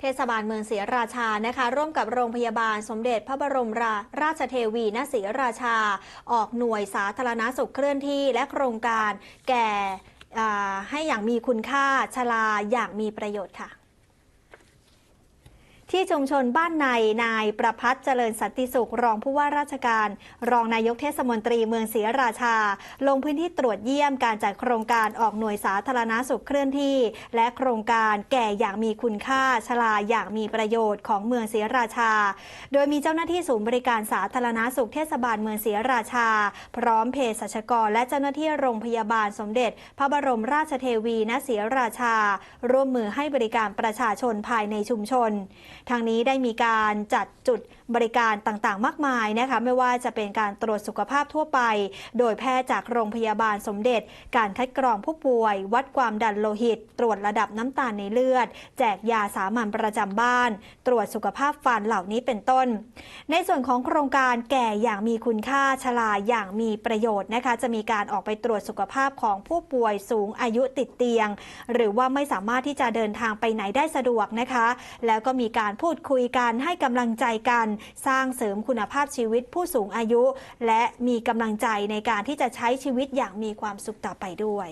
เทศบาลเมืองศรีราชานะคะ ร่วมกับโรงพยาบาลสมเด็จพระบรมราราชเทวีณศรีราชา ออกหน่วยสาธารณสุขเคลื่อนที่และโครงการแก่ให้อย่างมีคุณค่าชลาอย่างมีประโยชน์ค่ะ ที่ชุมชนบ้านในนายประพัฒน์เจริญสันติสุข รองผู้ว่าราชการ รองนายกเทศมนตรีเมืองศรีราชา ลงพื้นที่ตรวจเยี่ยมการจัดโครงการออกหน่วยสาธารณสุขเคลื่อนที่ และโครงการแก่อย่างมีคุณค่าชลาอย่างมีประโยชน์ของเมืองศรีราชา โดยมีเจ้าหน้าที่ศูนย์บริการสาธารณสุขเทศบาลเมืองศรีราชา พร้อมเภสัชกรและเจ้าหน้าที่โรงพยาบาลสมเด็จ พระบรมราชเทวีณศรีราชา ร่วมมือให้บริการประชาชนภายในชุมชนทางนี้ได้มีการจัดจุดบริการต่างๆ มากมายนะคะไม่ว่าจะเป็นการตรวจสุขภาพทั่วไป โดยแพทย์จากโรงพยาบาลสมเด็จ การคัดกรองผู้ป่วย วัดความดันโลหิต ตรวจระดับน้ำตาลในเลือด แจกยาสามัญประจำบ้าน ตรวจสุขภาพฟันเหล่านี้เป็นต้น ในส่วนของโครงการแก่อย่างมีคุณค่าชราอย่างมีประโยชน์นะคะจะมีการออกไปตรวจสุขภาพของผู้ป่วยสูงอายุติดเตียง หรือว่าไม่สามารถที่จะเดินทางไปไหนได้สะดวกนะคะ แล้วก็มีการการพูดคุยกันให้กำลังใจกัน สร้างเสริมคุณภาพชีวิตผู้สูงอายุ และมีกำลังใจในการที่จะใช้ชีวิตอย่างมีความสุขต่อไปด้วย